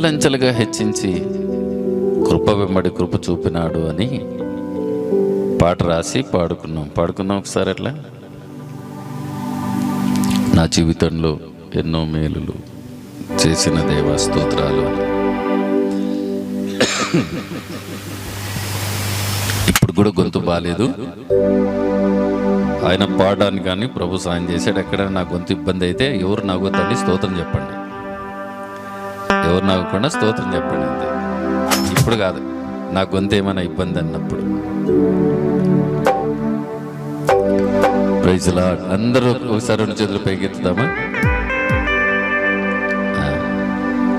అంచెలంచెలుగా హెచ్చించి కృప వెంబడి కృప చూపినాడు అని పాట రాసి పాడుకున్నాం. పాడుకుందాం ఒకసారి అట్లా? నా జీవితంలో ఎన్నో మేలులు చేసిన దేవా స్తోత్రాలు ఇప్పుడు కూడా గొంతు బాగాలేదు ఆయన పాడడానికి కానీ ప్రభు సాయం చేశాడు. ఎక్కడైనా నా గొంతు ఇబ్బంది అయితే ఎవరు నాకు తల్లి స్తోత్రం చెప్పండి. ఎవరు నవ్వకుండా స్తోత్రం చెప్పండి అంతే. ఇప్పుడు కాదు నా గొంతు ఏమైనా ఇబ్బంది అన్నప్పుడు. ప్రైజ్లా అందరూ ఒకసారి రెండు చేతులు పైకెత్తుదామా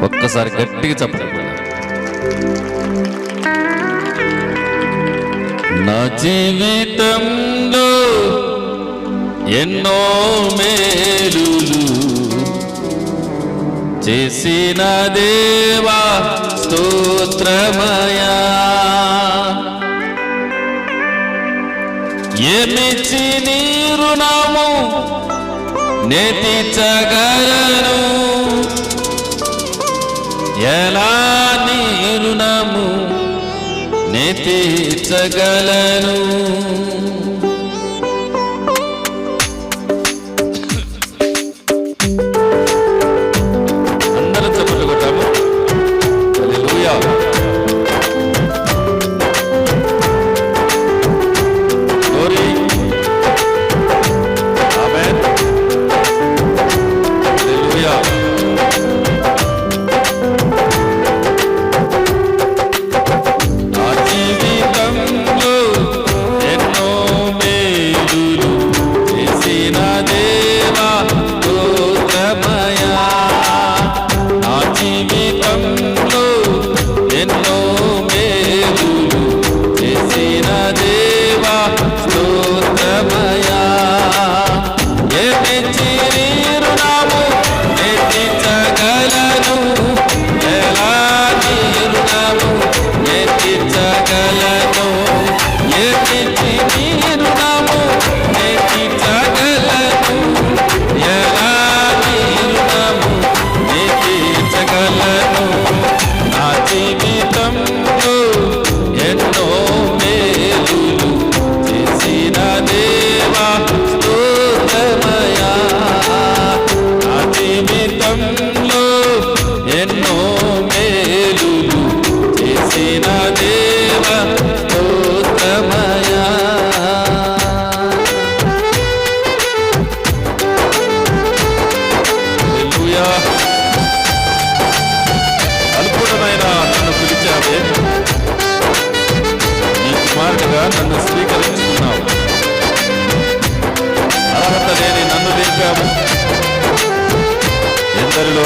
ఒక్కసారి గట్టిగా చెప్పండి. నా జీవితంలో ఎన్నో మేలులు చేసిన దేవా స్తోత్రమయా. ఏమిచ్చి నీరునాము నాము నెతించగలను. ఎలా నీరునాము నాము నెతించగలను.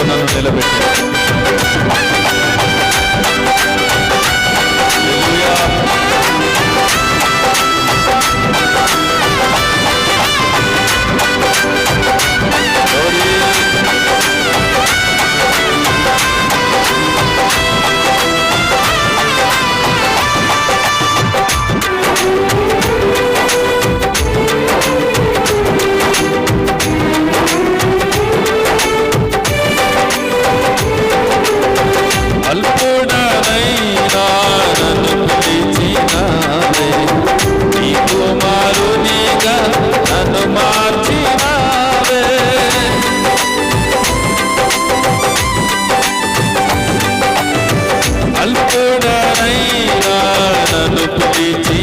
నన్ను నిలబెట్టావు